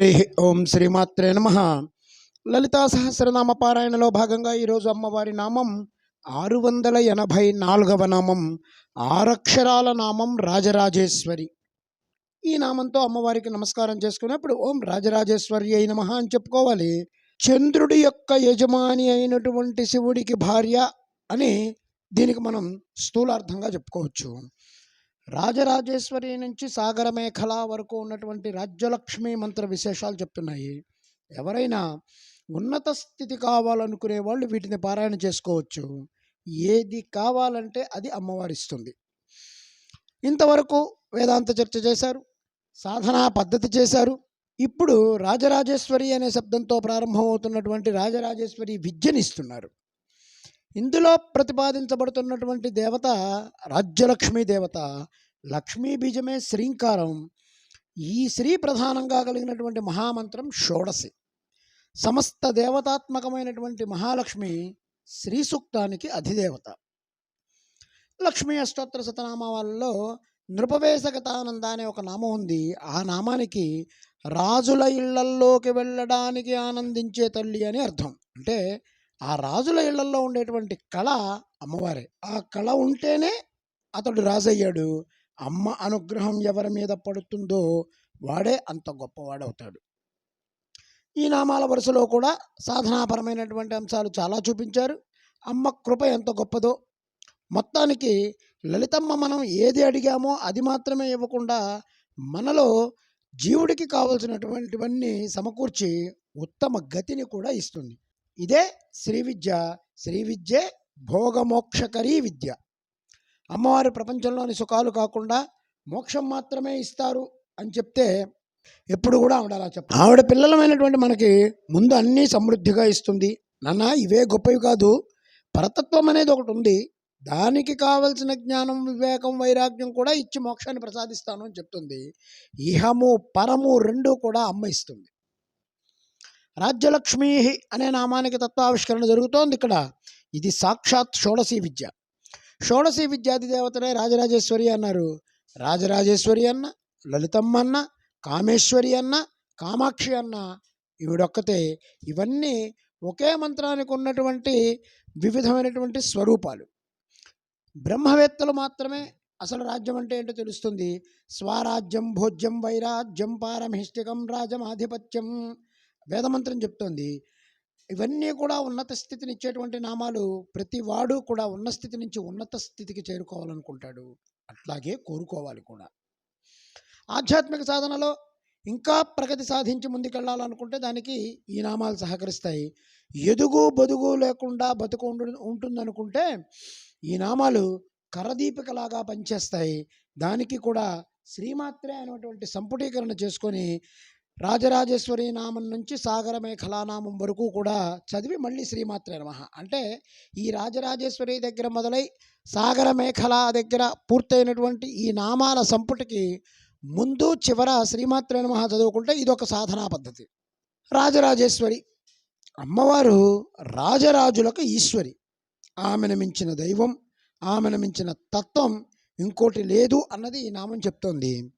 హరి ఓం శ్రీమాత్రే నమ. లలితా సహస్రనామ పారాయణలో భాగంగా ఈరోజు అమ్మవారి నామం ఆరు వందల ఎనభై నాలుగవ నామం ఆరక్షరాల నామం రాజరాజేశ్వరి. ఈ నామంతో అమ్మవారికి నమస్కారం చేసుకున్నప్పుడు ఓం రాజరాజేశ్వరి అయిన మహా అని చెప్పుకోవాలి. చంద్రుడి యొక్క యజమాని అయినటువంటి శివుడికి భార్య అని దీనికి మనం స్థూలార్థంగా చెప్పుకోవచ్చు. రాజరాజేశ్వరి నుంచి సాగర మేఖల వరకు ఉన్నటువంటి రాజ్యలక్ష్మి మంత్ర విశేషాలు చెప్తున్నాయి. ఎవరైనా ఉన్నత స్థితి కావాలనుకునే వాళ్ళు వీటిని పారాయణ చేసుకోవచ్చు. ఏది కావాలంటే అది అమ్మవారిస్తుంది. ఇంతవరకు వేదాంత చర్చ చేశారు. సాధనా పద్ధతి చేశారు. ఇప్పుడు రాజరాజేశ్వరి అనే శబ్దంతో ప్రారంభమవుతున్నటువంటి రాజరాజేశ్వరి విద్యనిస్తున్నారు. ఇందులో ప్రతిపాదించబడుతున్నటువంటి దేవత రాజ్యలక్ష్మీ దేవత. లక్ష్మీ బీజమే శ్రీంకారం. ఈ శ్రీ ప్రధానంగా కలిగినటువంటి మహామంత్రం షోడసి సమస్త దేవతాత్మకమైనటువంటి మహాలక్ష్మి శ్రీ సూక్తానికి అధిదేవత. లక్ష్మీ అష్టోత్తర శతనామాలలో నృపవేశగతానంద అనే ఒక నామం ఉంది. ఆ నామానికి రాజుల ఇళ్ళల్లోకి వెళ్ళడానికి ఆనందించే తల్లి అని అర్థం. అంటే ఆ రాజుల ఇళ్ళలో ఉండేటువంటి కళ అమ్మవారే. ఆ కళ ఉంటేనే అతడు రాజయ్యాడు. అమ్మ అనుగ్రహం ఎవరి మీద పడుతుందో వాడే అంత గొప్పవాడవుతాడు. ఈ నామాల వరుసలో కూడా సాధనాపరమైనటువంటి అంశాలు చాలా చూపించారు. అమ్మ కృప ఎంత గొప్పదో. మొత్తానికి లలితమ్మ మనం ఏది అడిగామో అది మాత్రమే ఇవ్వకుండా మనలో జీవుడికి కావలసినటువంటివన్నీ సమకూర్చి ఉత్తమ గతిని కూడా ఇస్తుంది. ఇదే శ్రీ విద్య. శ్రీ విద్యే భోగమోక్షకరీ విద్య. అమ్మవారి ప్రపంచంలోని సుఖాలు కాకుండా మోక్షం మాత్రమే ఇస్తారు అని చెప్తే ఎప్పుడు కూడా ఆవిడ అలా చెప్ప ఆవిడ పిల్లలమైనటువంటి మనకి ముందు అన్నీ సమృద్ధిగా ఇస్తుంది. నాన్న ఇవే గొప్పవి కాదు. పరతత్వం అనేది ఒకటి ఉంది. దానికి కావలసిన జ్ఞానం వివేకం వైరాగ్యం కూడా ఇచ్చి మోక్షాన్ని ప్రసాదిస్తాను అని చెప్తుంది. ఇహము పరము రెండు కూడా అమ్మ ఇస్తుంది. రాజ్యలక్ష్మీ అనే నామానికి తత్వావిష్కరణ జరుగుతోంది ఇక్కడ. ఇది సాక్షాత్ షోడశీ విద్య. షోడశీ విద్యాది దేవతనే రాజరాజేశ్వరి అన్నారు. రాజరాజేశ్వరి అన్న లలితమ్మ అన్న కామేశ్వరి అన్న కామాక్షి అన్న ఈవిడొక్కతే ఇవన్నీ ఒకే మంత్రానికి ఉన్నటువంటి వివిధమైనటువంటి స్వరూపాలు. బ్రహ్మవేత్తలు మాత్రమే అసలు రాజ్యం అంటే ఏంటో తెలుస్తుంది? స్వరాజ్యం భోజ్యం వైరాజ్యం పారమహిష్టికం రాజమాధిపత్యం. వేదమంత్రం చెప్తోంది. ఇవన్నీ కూడా ఉన్నత స్థితిని ఇచ్చేటువంటి నామాలు ప్రతి వాడు కూడా ఉన్న స్థితి నుంచి ఉన్నత స్థితికి చేరుకోవాలనుకుంటాడు. అట్లాగే కోరుకోవాలి కూడా. ఆధ్యాత్మిక సాధనలో ఇంకా ప్రగతి సాధించి ముందుకెళ్ళాలనుకుంటే దానికి ఈ నామాలు సహకరిస్తాయి. ఎదుగు బదుగు లేకుండా బతుకు ఉండు ఉంటుందనుకుంటే ఈ నామాలు కరదీపికలాగా పనిచేస్తాయి. దానికి కూడా శ్రీమాత్రే అనేటువంటి సంపుటీకరణ చేసుకొని రాజరాజేశ్వరి నామం నుంచి సాగర మేఖలానామం వరకు కూడా చదివి మళ్ళీ శ్రీమాత్రే నమ. అంటే ఈ రాజరాజేశ్వరి దగ్గర మొదలై సాగర మేఖల దగ్గర పూర్తయినటువంటి ఈ నామాల సంపుటికి ముందు చివర శ్రీమాత్రే నమ చదువుకుంటే ఇదొక సాధనా పద్ధతి. రాజరాజేశ్వరి అమ్మవారు రాజరాజులకు ఈశ్వరి. ఆమెను మించిన దైవం ఆమెను మించిన తత్వం ఇంకోటి లేదు అన్నది ఈ నామం చెప్తోంది.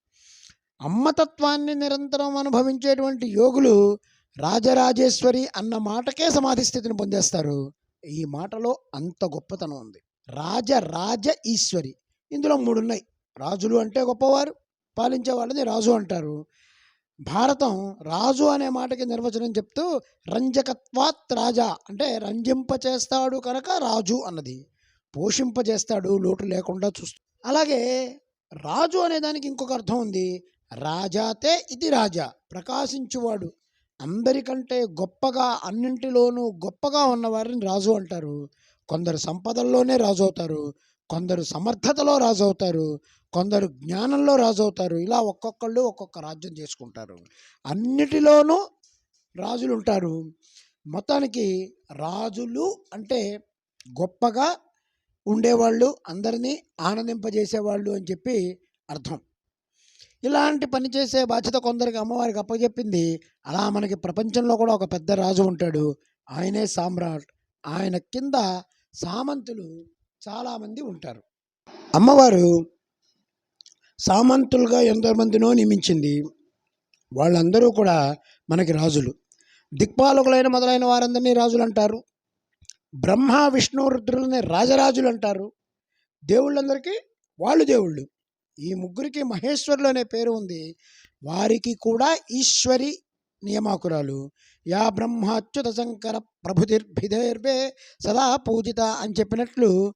అమ్మతత్వాన్ని నిరంతరం అనుభవించేటువంటి యోగులు రాజరాజేశ్వరి అన్న మాటకే సమాధి స్థితిని పొందేస్తారు. ఈ మాటలో అంత గొప్పతనం ఉంది. రాజ రాజ ఈశ్వరి. ఇందులో మూడు ఉన్నాయి రాజులు అంటే గొప్పవారు పాలించే వాళ్ళని రాజు అంటారు. భారతం రాజు అనే మాటకి నిర్వచనం చెప్తూ రంజకత్వాత్ రాజా అంటే రంజింపచేస్తాడు కనుక రాజు అన్నది. పోషింపజేస్తాడు లోటు లేకుండా చూస్తూ. అలాగే రాజు అనే దానికి ఇంకొక అర్థం ఉంది. రాజాతే ఇది రాజా. ప్రకాశించువాడు. అందరికంటే గొప్పగా అన్నింటిలోనూ గొప్పగా ఉన్నవారిని రాజు అంటారు. కొందరు సంపదల్లోనే రాజు అవుతారు కొందరు సమర్థతలో రాజు అవుతారు కొందరు జ్ఞానంలో రాజు అవుతారు ఇలా ఒక్కొక్కళ్ళు ఒక్కొక్క రాజ్యం చేసుకుంటారు. అన్నిటిలోనూ రాజులు ఉంటారు మొత్తానికి రాజులు అంటే గొప్పగా ఉండేవాళ్ళు అందరినీ ఆనందింపజేసేవాళ్ళు అని చెప్పి అర్థం. ఇలాంటి పని చేసే బాధ్యత కొందరికి అమ్మవారికి అప్పచెప్పింది అలా మనకి ప్రపంచంలో కూడా ఒక పెద్ద రాజు ఉంటాడు. ఆయనే సామ్రాట్. ఆయన కింద సామంతులు చాలామంది ఉంటారు. అమ్మవారు సామంతులుగా ఎంతమందినో నియమించింది. వాళ్ళందరూ కూడా మనకి రాజులు. దిక్పాలకులైన మొదలైన వారందరినీ రాజులు అంటారు. బ్రహ్మ విష్ణు రుద్రులని రాజరాజులు అంటారు. దేవుళ్ళందరికీ వాళ్ళు దేవుళ్ళు. ఈ ముగ్గురికి మహేశ్వరులు అనే పేరు ఉంది. వారికి కూడా ఈశ్వరి నియమాకురాలు. యా బ్రహ్మాచ్యుత శంకర ప్రభుతిర్భిదేర్వే సదా పూజిత అని చెప్పినట్లు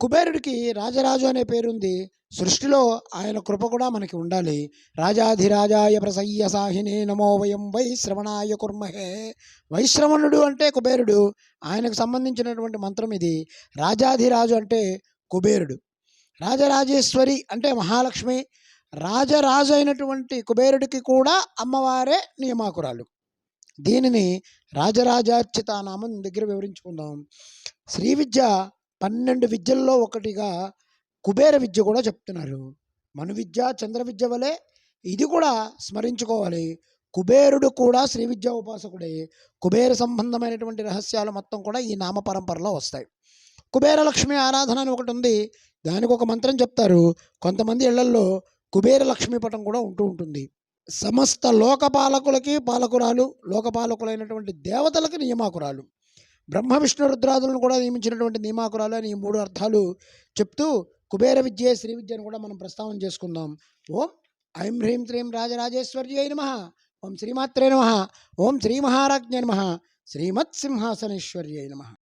కుబేరుడికి రాజరాజు అనే పేరుంది సృష్టిలో ఆయన కృప కూడా మనకి ఉండాలి. రాజాధిరాజాయ ప్రసయ్య సాహిని నమో వయం వైశ్రవణాయ కుర్మహే. వైశ్రవణుడు అంటే కుబేరుడు. ఆయనకు సంబంధించినటువంటి మంత్రం ఇది. రాజాధిరాజు అంటే కుబేరుడు. రాజరాజేశ్వరి అంటే మహాలక్ష్మి రాజరాజు అయినటువంటి కుబేరుడికి కూడా అమ్మవారే నియమాకురాలు. దీనిని రాజరాజార్చిత నామం దగ్గర వివరించుకుందాం. శ్రీ విద్య పన్నెండు విద్యల్లో ఒకటిగా కుబేర విద్య కూడా చెప్తున్నారు. మను విద్య చంద్ర విద్య వలె ఇది కూడా స్మరించుకోవాలి. కుబేరుడు కూడా శ్రీ విద్యా ఉపాసకుడే. కుబేర సంబంధమైనటువంటి రహస్యాలు మొత్తం కూడా ఈ నామ పరంపరలో వస్తాయి. కుబేరలక్ష్మి ఆరాధన అని ఒకటి ఉంది. దానికి ఒక మంత్రం చెప్తారు. కొంతమంది ఇళ్ళల్లో కుబేర లక్ష్మీ పటం కూడా ఉంటూ ఉంటుంది. సమస్త లోకపాలకులకి పాలకురాలు లోకపాలకులైనటువంటి దేవతలకి నియమాకురాలు. బ్రహ్మ విష్ణు రుద్రాదులను కూడా నియమించినటువంటి నియమాకురాలు అని ఈ మూడు అర్థాలు చెప్తూ కుబేర విద్య శ్రీ విద్యను కూడా మనం ప్రస్తావన చేసుకుందాం. ఓం ఐం హ్రీం శ్రీం అయి నమ. ఓం శ్రీమాత్రే నమ. ఓం శ్రీ మహారాజ్ఞ నమ. శ్రీమత్ నమ.